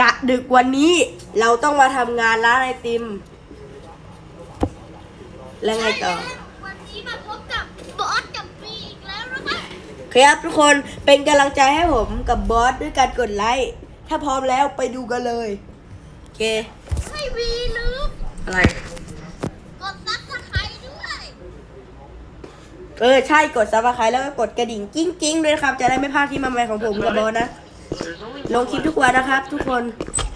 กะดึกวันนี้เราต้องมาทำงานร้านไอติม แล้วไงต่อวันนี้มาพบกับบอสกับปีอีกแล้วนะคะครับทุกคนเป็นกำลังใจให้ผมกับบอสด้วยการกดไลค์ถ้าพร้อมแล้วไปดูกันเลยโอเคให้วีลืมอะไร กดซับสไครต์ด้วยเออใช่กดซับสไครต์แล้วก็กดกระดิ่งกิ้งกิ้งๆด้วยนะครับ จะได้ไม่พลาดที่มาใหม่ของผมกับบอสนะ ลงคลิปทุกวันนะครับ ทุกคน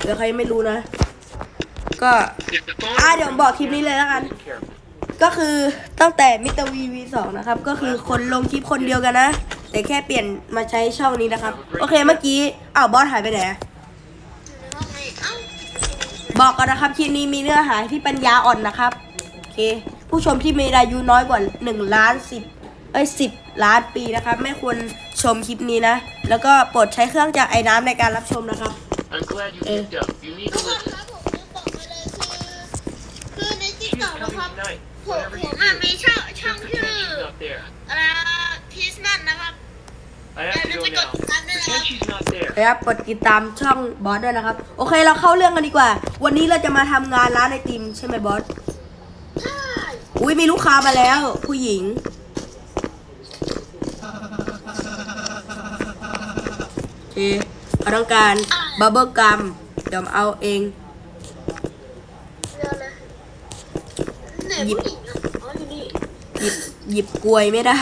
เดี๋ยวใครไม่รู้นะ ก็อ่าเดี๋ยวบอกคลิปนี้เลยแล้วกัน ก็คือตั้งแต่มิเตอร์วีวีสองนะครับ ก็คือคนลงคลิปคนเดียวกันนะ แต่แค่เปลี่ยนมาใช้ช่องนี้นะครับ โอเคเมื่อกี้อ้าวบอสหายไปไหนอะอยู่อนนะครับคลิปนี้มีเนื้อหาที่ปัญญาอ่อนนะครับโอเค ผู้ชมที่มีอายุน้อยกว่า1ล้าน10เอ้ย10 ล้านปีนะครับ ไม่ควร มคลิปนี้นะ แล้วก็โปรดใช้เครื่องจากไอ้น้ำในการรับชมนะครับ I'm glad you Eh. picked up. You need ทุ to กคน listen. ครับผมลืมบอกไปเลยคือคือในติ๊ก She's ต็อกนะ coming ครับ tonight. ผม Whatever ผ you มอะ do. มีช่องช่อง Just ชื่อ pretend she's not there. อะไรพีสมันนะครับ I อย่า have ลื to ม go ไปกด now. ติดตามด้วยนะครั Pretend บ she's not there. นะครับกดติดตามช่องบอสด้วยนะครับ โอเคเราเข้าเรื่องกันดีกว่า วันนี้เราจะมาทำงานร้านไอติมใช่ไหมบอส ใช่อุ้ยมีลูกค้ามาแล้ว ผู้หญิง โอ เคเขาต้องการบับเบิลกัมเดี๋ยวเอาเองเดี๋ยวเลยไหนผู้หญิงอะอ๋ออยู่นี่หยิบหยิบกล้วยไม่ได้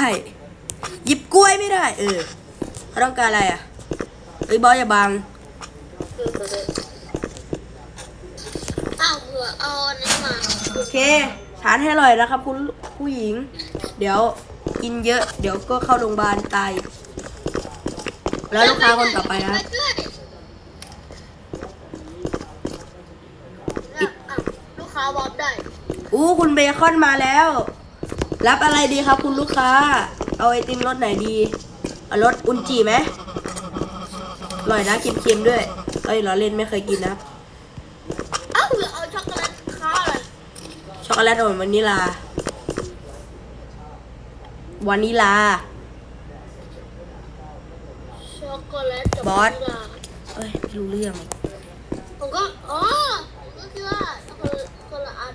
หยิบกล้วยไม่ได้ เออเขาต้องการอะไรอะเอ้ยบอสอย่าบังเดี๋ยวเดี๋ยวเดี๋ยวอ้าวเผื่อเอาอันนี้มาโอเคทานให้อร่อยนะครับ คุณผู้หญิง เดี๋ยวกินเยอะ เดี๋ยวก็เข้าโรงพยาบาลตาย แล้วลูกค้าคนต่อไปนะครับด้วยเนี่ยอ้าวลูกค้าวอร์ปได้อู้คุณเบคอนมาแล้ว รับอะไรดีครับ คุณลูกค้า เอาไอติมรสไหนดีเอารสอุนจิไหมอร่อยนะเค็มๆด้วย เอ้ยเราเล่นไม่เคยกินนะเอ้าหรือเอาช็อกโกแลตข้าวอะไรช็อกโกแลตอ่อนวานิลาวานิลา ช็อกโกแลตกั บบอสวานิลาเอ้ยไม่รู้เรื่องผมก็ อ๋อผมก็คิดว่าคนละคนละอัน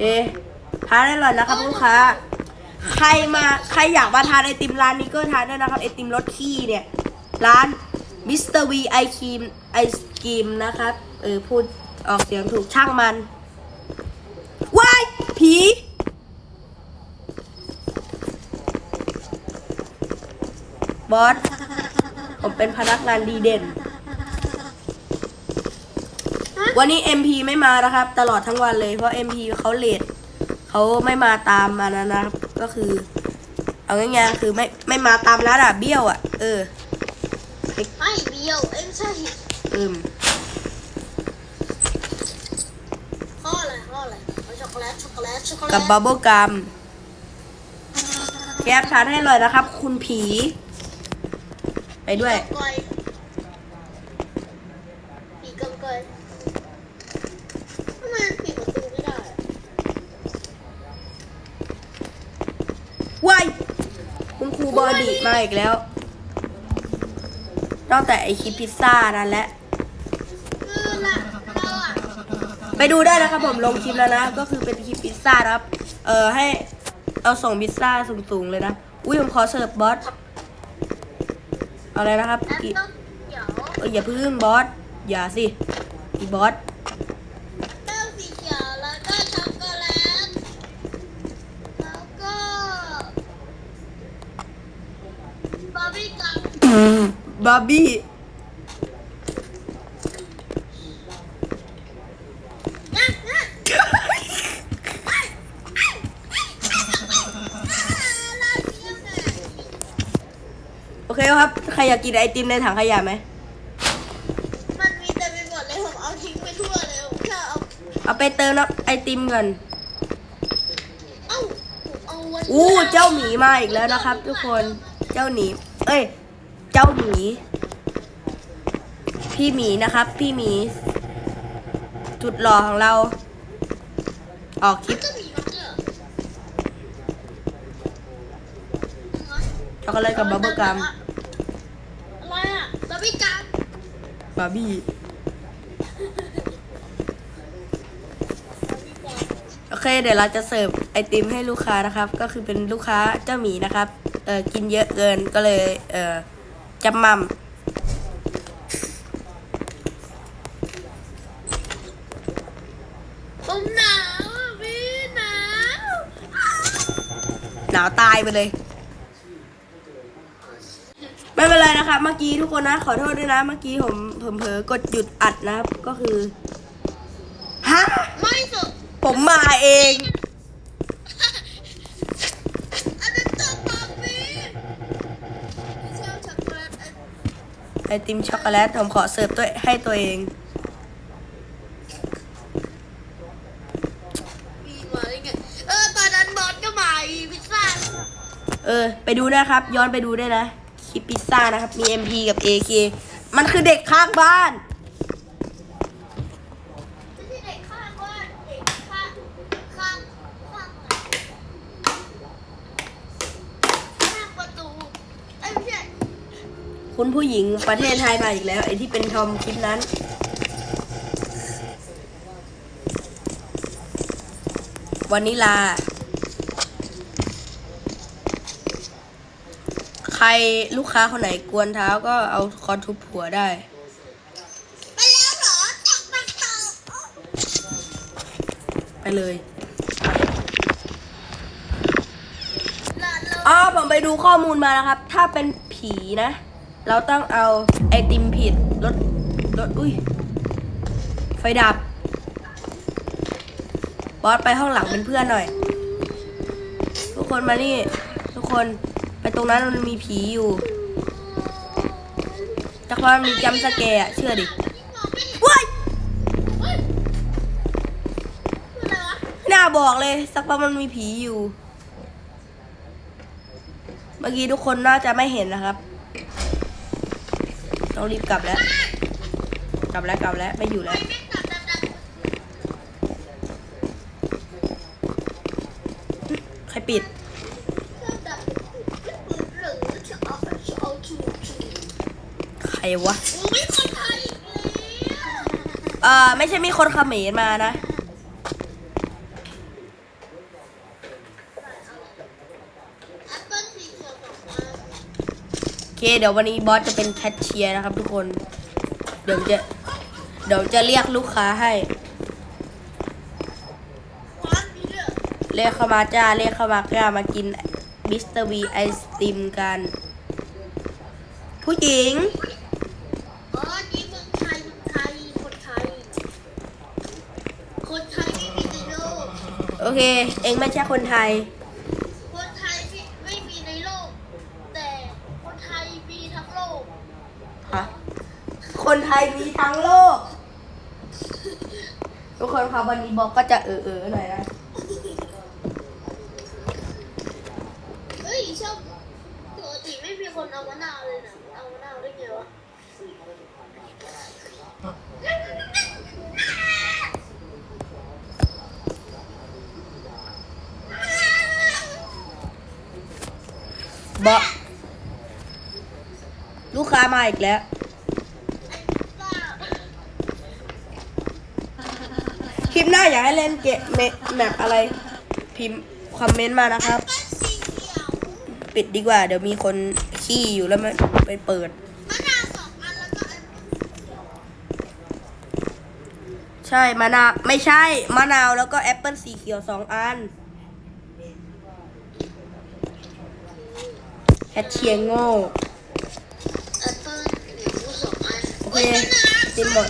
เอ๊ะทานได้อร่อยนะครับลูกค้า ใครมาใครอยากมาทานไอติมร้านนี้ก็ทานได้นะครับไอติมรสขี้เนี่ย ร้านมิสเตอร์วีไอครีมไอศกรีมนะครับ เออพูดออกเสียงถูกช่างมันว้ายผีบอส ผมเป็นพนักงานดีเด่น วันนี้ MP ไม่มานะครับ ตลอดทั้งวันเลยเพราะ MP เขาเลทเขาไม่มาตามมานะนะครับ ก็คือ เอาง่ายๆคือไม่ไม่มาตามร้านอะเบี้ยวอะ เออไม่เบี้ยวเอ้ยไม่ใช่อืมข้ออะไรข้ออะไรเอาช็อกโกแลตช็อกโกแลตช็อกโกแลตกับบับเบิลกัมแคปทานให้เลยนะครับ คุณผี ไปด้วยกอยปีกกำกอยทำไมมันปิดประตูไม่ได้อะว้ายคุณครูบอดีมาอีกแล้วนอกแต่ไอคลิปพิซซ่านั่นแหละ คือละเราอะไปดูได้นะครับผมลงคลิปแล้วนะ ก็คือเป็นคลิปพิซซ่านะครับ เออให้เอาส่งพิซซ่าสูงๆเลยนะ อุ้ยผมขอเสิร์ฟบอส เอาอะไรนะครับแอปอีต้องเดี๋ยวเอ้ยอย่าพึ่งบอส อย่าสิ อีบอสแป้งสีเขียวแล้วก็ช็อกโกแลตแล้วก็บาร์บี้กัมบาร์บี้ โอเคครับ ใครอยากกินไอติมในถังขยะไหม มันมีแต่ไปหมดเลยผมเอาทิ้งไปทั่วเลยผมแค่เอาเอาไปเติมน้ำไอติมก่อน เอ้าผมเอาวันอู้ เจ้าหมีมาอีกแล้วนะครับ ทุกคน เจ้าหมีเอ้ย เจ้าหมี พี่หมีนะครับ พี่หมี จุดหล่อของเรา ออกคลิปก็มีมันเจอช็อกโกแลตกับบับเบิ้ลกัมอะไรอะ บาร์บี้กัมบาร์บี้โอเค เดี๋ยวเราจะเสิร์ฟไอติมให้ลูกค้านะครับ ก็คือเป็นลูกค้าเจ้าหมีนะครับเออกินเยอะเกินก็เลยเออจำมั่มผมหนาวอะพี่หนาว หนาวตายไปเลย ไม่เป็นไรนะครับ เมื่อกี้ทุกคนนะ ขอโทษด้วยนะ เมื่อกี้ผมผมเผลอกดหยุดอัดนะครับ ก็คือ ฮะ ไม่สุดผมมาเอง อันนั้นตัวป๊อปปี้เชลช็อกโกแลตอันไอติมช็อกโกแลตผมขอเสิร์ฟตัวให้ตัวเองมีมาได้ไง เออ ตอนนั้นบอสก็มาอีพิซซ่า เออ ไปดูนะครับ ย้อนไปดูได้นะค ลิปพิซซ่านะครับ มี MP กับ AK มันคือเด็กข้างบ้านเด็กข้างบ้านเด็กข้างข้างข้างค้างประตูคุณผู้หญิงประเทศไทยมาอีกแล้ว ไอที่เป็นทอมคลิปนั้นวานิลา ใครลูกค้าคนไหนกวนเท้าก็เอาคอนทุบหัวได้ ไปแล้วเหรอตกตักตักโอ้ไปเลยอ๋อผมไปดูข้อมูลมานะครับ ถ้าเป็นผีนะ เราต้องเอาไอติมผิดรถรถอุ้ย ไฟดับ บอสไปห้องหลังเป็นเพื่อนหน่อย ทุกคนมานี่ ทุกคน ตรงนั้นมันมีผีอยู่จักรวามีจัมป์สแกอะเชื่อดิไม่เห็นว้ายเฮ้ยคืออะไรวะไม่น่าบอกเลย สักพักมันมีผีอยู่ เมื่อกี้ทุกคนน่าจะไม่เห็นนะครับ ต้องรีบกลับแล้ว กลับแล้วกลับแล้วไม่อยู่แล้วใครปิด เครื่องดับหรือจะเอาจะเอาถูกถูก ใคร วะอุ้ยคนไทยอีกแล้วเอ่อไม่ใช่มีคนเขมรมานะแอปเปิ้ลสีเขียวสองอันโอเคเดี๋ยววันนี้บอสจะเป็นแคชเชียร์นะครับทุกคน เดี๋ยวจะเดี๋ยวจะเรียกลูกค้าให้ร้านนี้เนี่ยเรียกเข้ามาจ้า เรียกเข้ามาจ้ามากินมิสเตอร์วีไอศติมกัน ผู้หญิง อ๋อนี่เมืองไทยเมืองไทยคนไทย คนไทยไม่มีในโลก โอ เค เองไม่ใช่คนไทย คนไทยไม่ไม่มีในโลก แต่คนไทยมีทั้งโลก ฮะ คนไทยมีทั้งโลก ทุกคนครับวันนี้บอกก็จะเออเออๆหน่อยนะ เฮ้ยชอบปกติไม่มีคนเอามะนาวเลยนะเอามะนาวได้ไงวะ บอลูกค้ามาอีกแล้ว คลิปหน้าอยากให้เล่นเกมแมปอะไร พิมพ์คอมเมนต์มานะครับ ปิดดีกว่า เดี๋ยวมีคนขี้อยู่แล้วมันไปเปิด ใช่มะนาว ไม่ใช่มะนาวแล้วก็แอปเปิลสีเขียวสองอันแค ชเชียร์โง่ยงอันโอเคเฮ้ยมะนาวติมหมด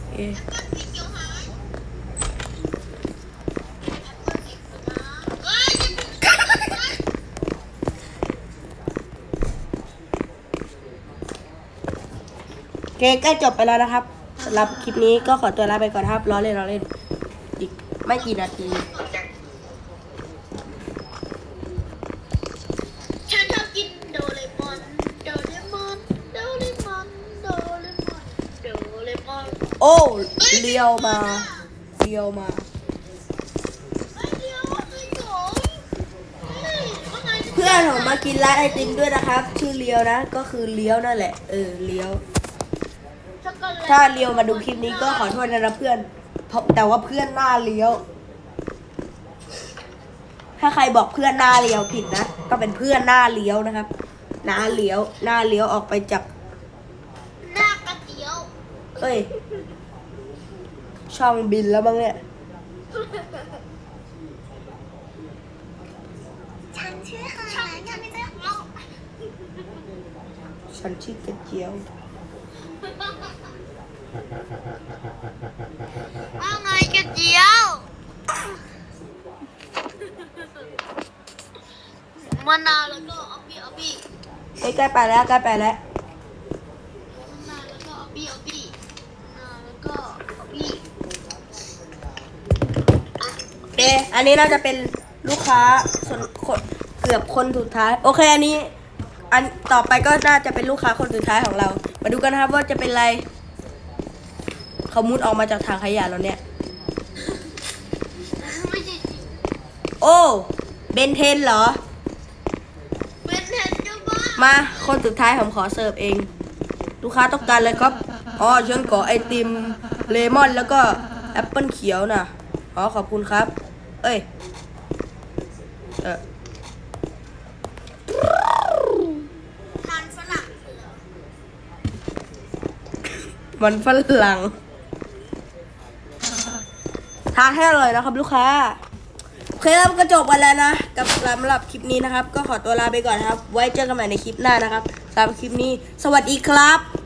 โอเคแอปเสีเขียวหมาเฮ้ยอย่าเพิ่งโอเคใกล้จบไปแล้วนะครับสำหรับคลิปนี้ก็ขอตัวลาไปก่อนครับ ล้อเล่นล้อเล่น อีกไม่กี่นาที ฉันชอบกินโดเรมอน โดเรมอน โดเรมอน โดเรมอน โดเรมอน โอ้เลี้ยวมาเลี้ยวมาเฮ้ยเดี๋ยวไอ้โจ๋งเฮ้ยว่าไงเพื่อนผมมากินร้านไอติมด้วยนะครับ ชื่อเลี้ยวนะ ก็คือเลี้ยวนั่นแหละ เออเลี้ยวอกโกแลตถ้าเลียวมาดูคลิปนี้ก็ขอโทษนะเพื่อนเพราะแต่ว่าเพื่อนหน้าเลี้ยว ถ้าใครบอกเพื่อนหน้าเลี้ยวผิดนะก็เป็นเพื่อนหน้าเลี้ยวนะครับหน้าเลี้ยว หน้าเลี้ยวออกไปจากหน้ากระเจียว เอ้ย ช่องบินแล้วบ้างเนี่ยฉันชื่อฮาช่องฉันไม่ใช่ของเราฉันชื่อกระเจียว ว่าไงกระเจียว มะนาวแล้วก็เอาบี้เอาบี้เอ้ยใกล้ไปแล้วใกล้ไปแล้ว มะนาวแล้วก็เอาบี้เอาบี้มะนาวแล้วก็เอาบี้ โอเคอันนี้น่าจะเป็นลูกค้าส่วนคนเกือบคนสุดท้าย โอเคอันนี้ อันต่อไปก็น่าจะเป็นลูกค้าคนสุดท้ายของเรา มาดูกันนะครับว่าจะเป็นอะไรเขามุดออกมาจากถังขยะแล้วเนี่ย ไม่ใช่โอ้เบนเทนเหรอ เป็นเห็นจะบ้ามาคนสุดท้ายผมขอเสิร์ฟเอง ลูกค้าต้องการเลยครับอ๋อฉันขอไอติมเลมอนแล้วก็แอปเปิลเขียวนะอ๋อขอบคุณครับ เอ้ย เออทานฝรั่งมันฝรั่งทานให้อร่อยนะครับ ลูกค้าโอเคครับก็จบกันแล้วนะ กับสำหรับคลิปนี้นะครับ ก็ขอตัวลาไปก่อนนะครับ ไว้เจอกันใหม่ในคลิปหน้านะครับสำหรับคลิปนี้ สวัสดีครับ